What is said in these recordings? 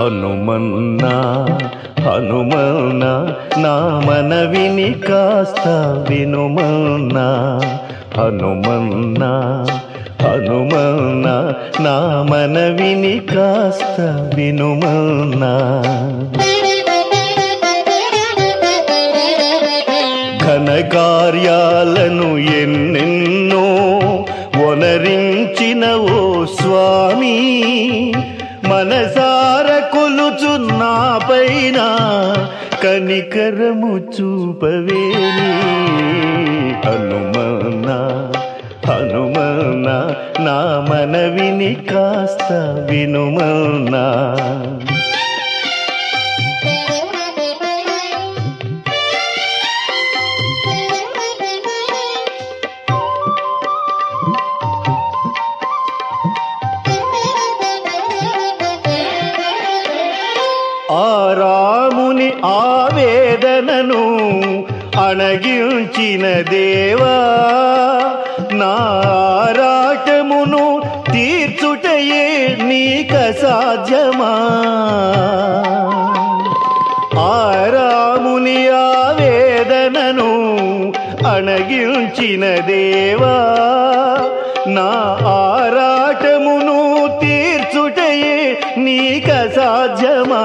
హనుమన్నా హనుమన్నా నా మనవిని కాస్త వినుమన్నా. హనుమన్నా హనుమన్నా నా మనవిని కాస్త వినుమన్నా. ఘన కార్యాలను ఎన్నెన్నో వనరించిన ఓ స్వామి మనసార కొలుచున్నా పైన కనికరము చూపవేని. హనుమన్నా హనుమన్నా నా మనవిని కాస్త వినుమన్నా. రాముని ఆవేదనను అణగించిన దేవా నారాటమును తీర్చుటయే నీక సాధ్యమా? ఆరాముని ఆవేదనను అణగించిన దేవా నా ఆరాటమును తీర్చుటయే నీక సాధ్యమా?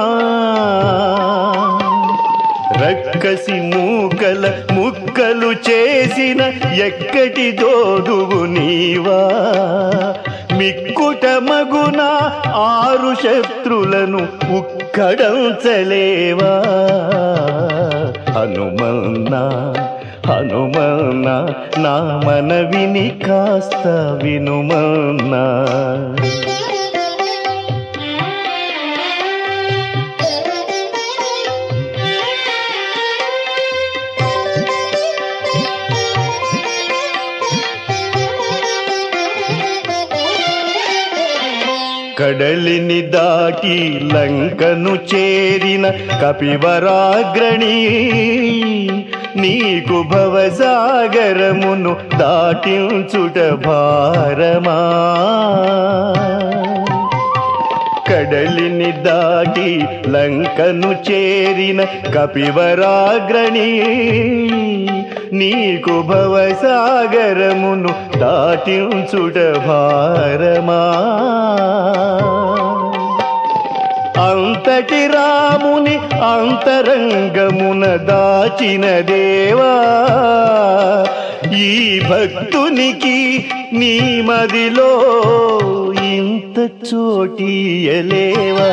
కసి మూకల ముక్కలు చేసిన ఎక్కటి జోదువు నీవా? మిక్కుట మగున ఆరు శత్రులను ఉక్కడంచలేవా? హనుమన్నా హనుమన్నా నా మనవిని కాస్త వినుమన్నా. కడలిని దాటి లంకను చేరిన కపివరాగ్రణి నీకు భవసాగరమును దాటించుట భారమా. కడలిని దాటి లంకను చేరిన కపివరాగ్రణీ నీకు భవసాగరమును దాటించుట భారమా. అంతటి రాముని అంతరంగమున దాచిన దేవా ఈ భక్తునికి నీ మదిలో ఇంత చోటియలేవా